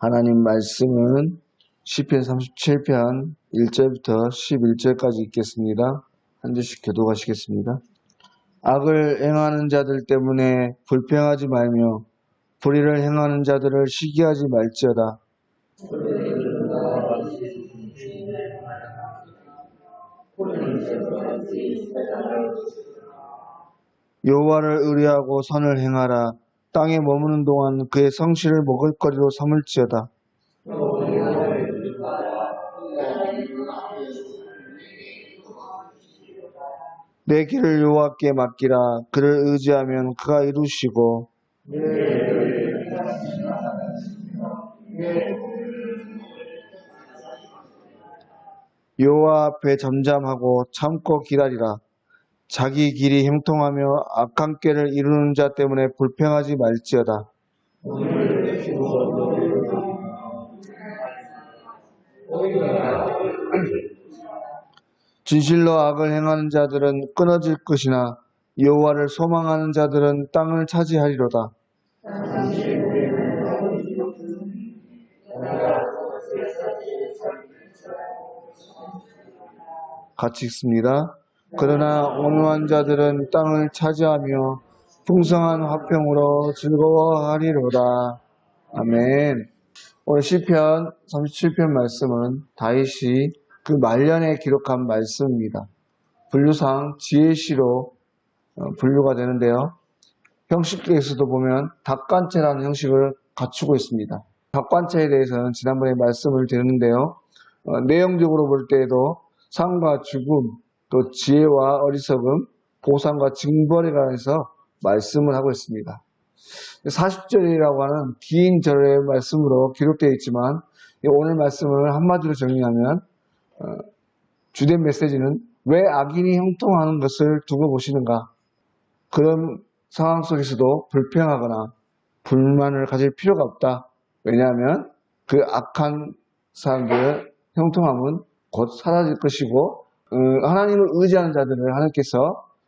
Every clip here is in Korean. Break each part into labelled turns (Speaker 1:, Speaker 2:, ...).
Speaker 1: 하나님 말씀은 시편 37편 1절부터 11절까지 읽겠습니다. 한 절씩 교도하시겠습니다. 악을 행하는 자들 때문에 불평하지 말며 불의를 행하는 자들을 시기하지 말지어다. 여호와를 의뢰하고 선을 행하라. 땅에 머무는 동안 그의 성실을 먹을거리로 삼을지어다. 내 길을 여호와께 맡기라. 그를 의지하면 그가 이루시고 여호와 앞에 잠잠하고 참고 기다리라. 자기 길이 형통하며 악한 꾀를 이루는 자 때문에 불평하지 말지어다. 진실로 악을 행하는 자들은 끊어질 것이나 여호와를 소망하는 자들은 땅을 차지하리로다. 같이 읽습니다. 그러나 온유한 자들은 땅을 차지하며 풍성한 화평으로 즐거워하리로다. 아멘. 오늘 시편 37편 말씀은 다윗이 그 말년에 기록한 말씀입니다. 분류상 지혜시로 어, 분류가 되는데요. 형식에서도 보면 닭관체라는 형식을 갖추고 있습니다. 닭관체에 대해서는 지난번에 말씀을 드렸는데요. 어, 내용적으로 볼 때에도 삶과 죽음, 또 지혜와 어리석음, 보상과 징벌에 관해서 말씀을 하고 있습니다. 40절이라고 하는 긴 절의 말씀으로 기록되어 있지만 오늘 말씀을 한마디로 정리하면 어, 주된 메시지는 왜 악인이 형통하는 것을 두고 보시는가 그런 상황 속에서도 불평하거나 불만을 가질 필요가 없다. 왜냐하면 그 악한 사람들의 형통함은 곧 사라질 것이고 어, 하나님을 의지하는 자들을 하나님께서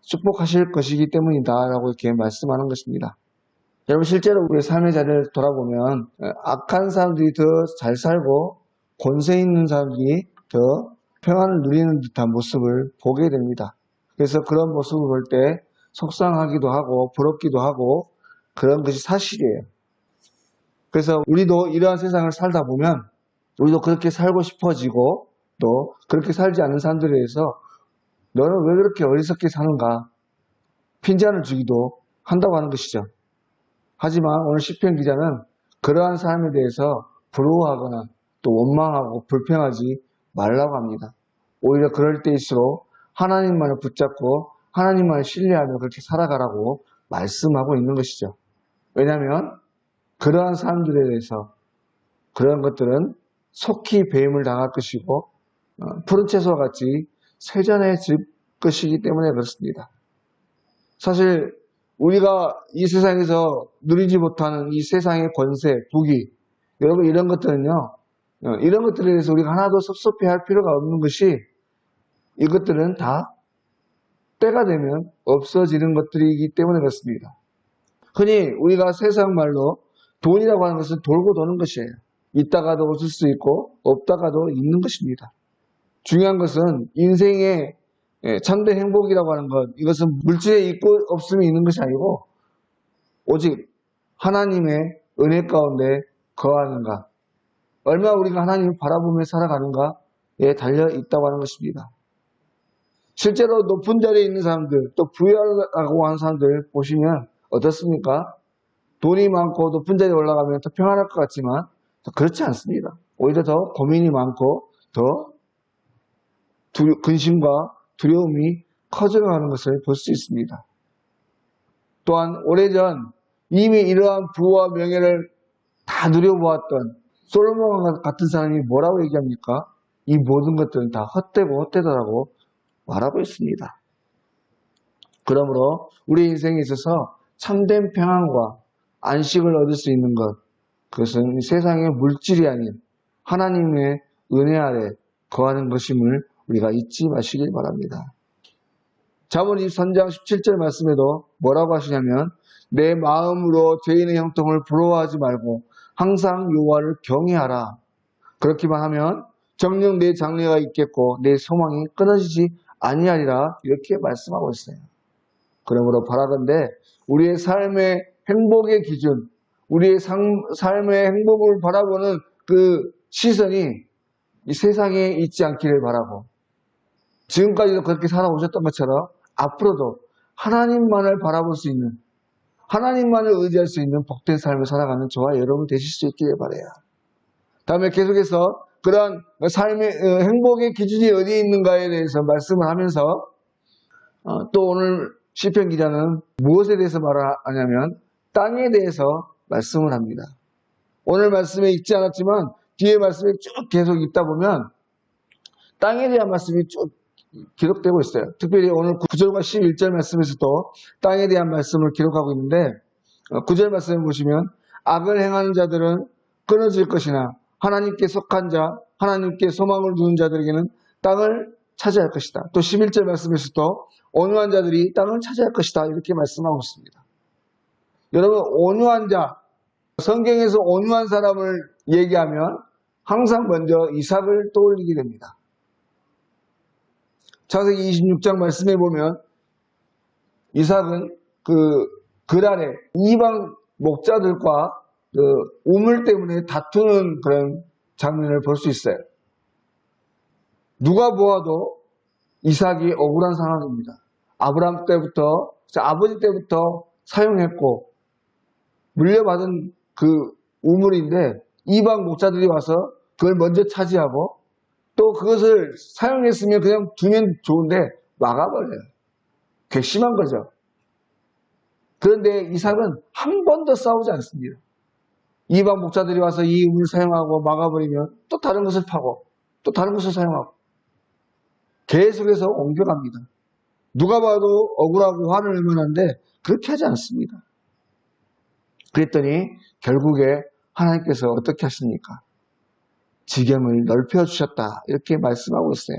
Speaker 1: 축복하실 것이기 때문이다 라고 이렇게 말씀하는 것입니다. 여러분 실제로 우리 삶의 자리를 돌아보면 어, 악한 사람들이 더 잘 살고 권세 있는 사람들이 더 평안을 누리는 듯한 모습을 보게 됩니다. 그래서 그런 모습을 볼 때 속상하기도 하고 부럽기도 하고 그런 것이 사실이에요. 그래서 우리도 이러한 세상을 살다 보면 우리도 그렇게 살고 싶어지고 또 그렇게 살지 않는 사람들에 대해서 너는 왜 그렇게 어리석게 사는가 핀잔을 주기도 한다고 하는 것이죠. 하지만 오늘 시편 기자는 그러한 삶에 대해서 부러워하거나 또 원망하고 불평하지 말라고 합니다. 오히려 그럴 때일수록 하나님만을 붙잡고 하나님만을 신뢰하며 그렇게 살아가라고 말씀하고 있는 것이죠. 왜냐하면 그러한 사람들에 대해서 그런 것들은 속히 배임을 당할 것이고 어, 푸른 채소와 같이 세전해질 것이기 때문에 그렇습니다. 사실 우리가 이 세상에서 누리지 못하는 이 세상의 권세, 부귀, 여러분 이런 것들은요, 어, 이런 것들에 대해서 우리가 하나도 섭섭해 할 필요가 없는 것이 이것들은 다 때가 되면 없어지는 것들이기 때문에 그렇습니다. 흔히 우리가 세상 말로 돈이라고 하는 것은 돌고 도는 것이에요. 있다가도 없을 수 있고 없다가도 있는 것입니다. 중요한 것은 인생의 예, 참된 행복이라고 하는 것, 이것은 물질에 있고 없음이 있는 것이 아니고 오직 하나님의 은혜 가운데 거하는가, 얼마 우리가 하나님을 바라보며 살아가는가에 달려 있다고 하는 것입니다. 실제로 높은 자리에 있는 사람들, 또 부유하다고 하는 사람들 보시면 어떻습니까? 돈이 많고 높은 자리에 올라가면 더 평안할 것 같지만 그렇지 않습니다. 오히려 더 고민이 많고 더 두려, 근심과 두려움이 커져가는 것을 볼 수 있습니다. 또한 오래전 이미 이러한 부와 명예를 다 누려보았던 솔로몬 같은 사람이 뭐라고 얘기합니까? 이 모든 것들은 다 헛되고 헛되다라고 말하고 있습니다. 그러므로 우리 인생에 있어서 참된 평안과 안식을 얻을 수 있는 것, 그것은 세상의 물질이 아닌 하나님의 은혜 아래 거하는 것임을 우리가 잊지 마시길 바랍니다. 자문 23장 17절 말씀에도 뭐라고 하시냐면 내 마음으로 죄인의 형통을 부러워하지 말고 항상 여호와를 경외하라. 그렇게만 하면 정녕 내 장래가 있겠고 내 소망이 끊어지지 아니하리라 이렇게 말씀하고 있어요. 그러므로 바라건대 우리의 삶의 행복의 기준, 우리의 상- 삶의 행복을 바라보는 그 시선이 이 세상에 있지 않기를 바라고 지금까지도 그렇게 살아오셨던 것처럼 앞으로도 하나님만을 바라볼 수 있는 하나님만을 의지할 수 있는 복된 삶을 살아가는 저와 여러분 되실 수 있기를 바래요. 다음에 계속해서 그러한 삶의 어, 행복의 기준이 어디에 있는가에 대해서 말씀을 하면서 어, 또 오늘 시편 기자는 무엇에 대해서 말하냐면 땅에 대해서 말씀을 합니다. 오늘 말씀에 있지 않았지만 뒤에 말씀이 쭉 계속 있다 보면 땅에 대한 말씀이 쭉 기록되고 있어요. 특별히 오늘 9절과 11절 말씀에서도 땅에 대한 말씀을 기록하고 있는데 9절 말씀을 보시면 악을 행하는 자들은 끊어질 것이나 하나님께 속한 자, 하나님께 소망을 두는 자들에게는 땅을 차지할 것이다. 또 11절 말씀에서도 온유한 자들이 땅을 차지할 것이다. 이렇게 말씀하고 있습니다. 여러분 온유한 자, 성경에서 온유한 사람을 얘기하면 항상 먼저 이삭을 떠올리게 됩니다. 창세기 26장 말씀해 보면 이삭은 그 그날에 이방 목자들과 그 우물 때문에 다투는 그런 장면을 볼 수 있어요. 누가 보아도 이삭이 억울한 상황입니다. 아브라함 때부터 아버지 때부터 사용했고 물려받은 그 우물인데 이방 목자들이 와서 그걸 먼저 차지하고 또 그것을 사용했으면 그냥 두면 좋은데 막아버려요. 괘씸한 거죠. 그런데 이삭은 한 번도 싸우지 않습니다. 이방 목자들이 와서 이 우물을 사용하고 막아버리면 또 다른 것을 파고 또 다른 것을 사용하고 계속해서 옮겨갑니다. 누가 봐도 억울하고 화를 내면 하는데 그렇게 하지 않습니다. 그랬더니 결국에 하나님께서 어떻게 하십니까? 지경을 넓혀 주셨다. 이렇게 말씀하고 있어요.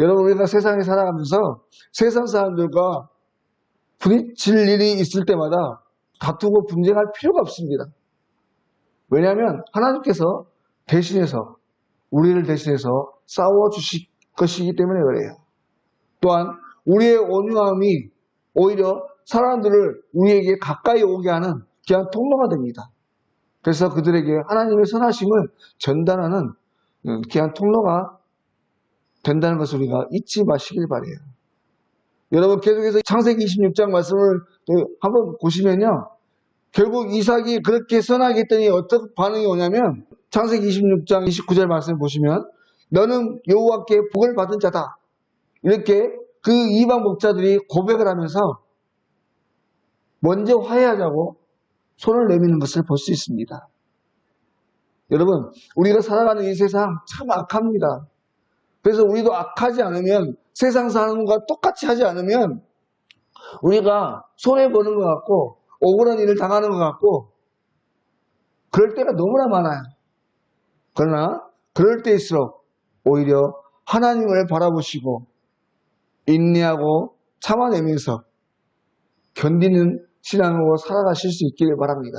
Speaker 1: 여러분, 우리가 세상에 살아가면서 세상 사람들과 부딪힐 일이 있을 때마다 다투고 분쟁할 필요가 없습니다. 왜냐하면 하나님께서 대신해서, 우리를 대신해서 싸워 주실 것이기 때문에 그래요. 또한 우리의 온유함이 오히려 사람들을 우리에게 가까이 오게 하는 귀한 통로가 됩니다. 그래서 그들에게 하나님의 선하심을 전달하는 음, 귀한 통로가 된다는 것을 우리가 잊지 마시길 바래요. 여러분 계속해서 창세기 26장 말씀을 또 한번 보시면요. 결국 이삭이 그렇게 선하게 했더니 어떤 반응이 오냐면 창세기 26장 29절 말씀을 보시면 너는 여호와께 복을 받은 자다. 이렇게 그 이방 목자들이 고백을 하면서 먼저 화해하자고 손을 내미는 것을 볼 수 있습니다. 여러분, 우리가 살아가는 이 세상 참 악합니다. 그래서 우리도 악하지 않으면 세상 사는 것과 똑같이 하지 않으면 우리가 손해보는 것 같고 억울한 일을 당하는 것 같고 그럴 때가 너무나 많아요. 그러나 그럴 때일수록 오히려 하나님을 바라보시고 인내하고 참아내면서 견디는 신앙으로 살아가실 수 있기를 바랍니다.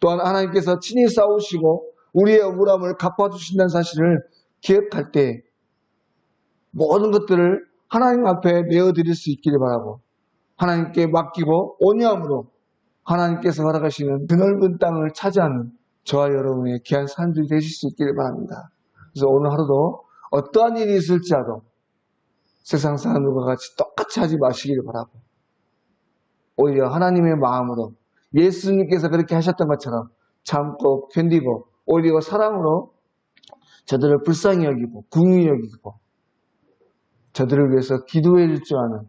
Speaker 1: 또한 하나님께서 친히 싸우시고 우리의 억울함을 갚아주신다는 사실을 기억할 때 모든 것들을 하나님 앞에 내어드릴 수 있기를 바라고 하나님께 맡기고 온유함으로 하나님께서 허락하시는 그 넓은 땅을 차지하는 저와 여러분의 귀한 사람들이 되실 수 있기를 바랍니다. 그래서 오늘 하루도 어떠한 일이 있을지라도 세상 사람들과 같이 똑같이 하지 마시기를 바라고 오히려 하나님의 마음으로 예수님께서 그렇게 하셨던 것처럼 참고 견디고 오히려 사랑으로 저들을 불쌍히 여기고 궁히 여기고 저들을 위해서 기도해 줄 줄 아는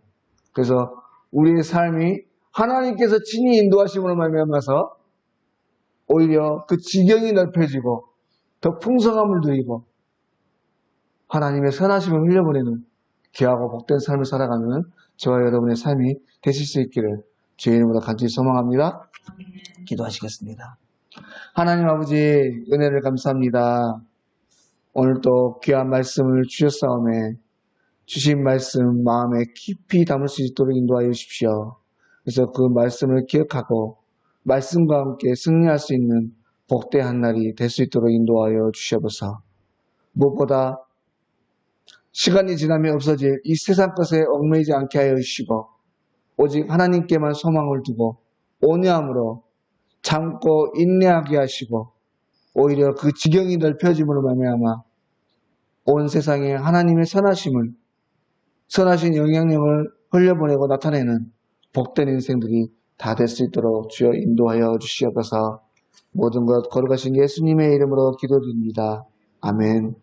Speaker 1: 그래서 우리의 삶이 하나님께서 친히 인도하심으로 말미암아서 오히려 그 지경이 넓혀지고 더 풍성함을 누리고 하나님의 선하심을 흘려보내는 귀하고 복된 삶을 살아가는 저와 여러분의 삶이 되실 수 있기를 주의 이름으로 간절히 소망합니다. 기도하시겠습니다. 하나님 아버지 은혜를 감사합니다. 오늘도 귀한 말씀을 주셨사오매 주신 말씀 마음에 깊이 담을 수 있도록 인도하여 주십시오. 그래서 그 말씀을 기억하고 말씀과 함께 승리할 수 있는 복대한 날이 될 수 있도록 인도하여 주시옵소서. 무엇보다 시간이 지나면 없어질 이 세상 것에 얽매이지 않게 하여 주시고 오직 하나님께만 소망을 두고 온유함으로 참고 인내하게 하시고 오히려 그 지경이 넓혀짐으로 말미암아 온 세상에 하나님의 선하심을 선하신 영향력을 흘려보내고 나타내는 복된 인생들이 다 될 수 있도록 주여 인도하여 주시옵소서 모든 것 거룩하신 예수님의 이름으로 기도드립니다. 아멘.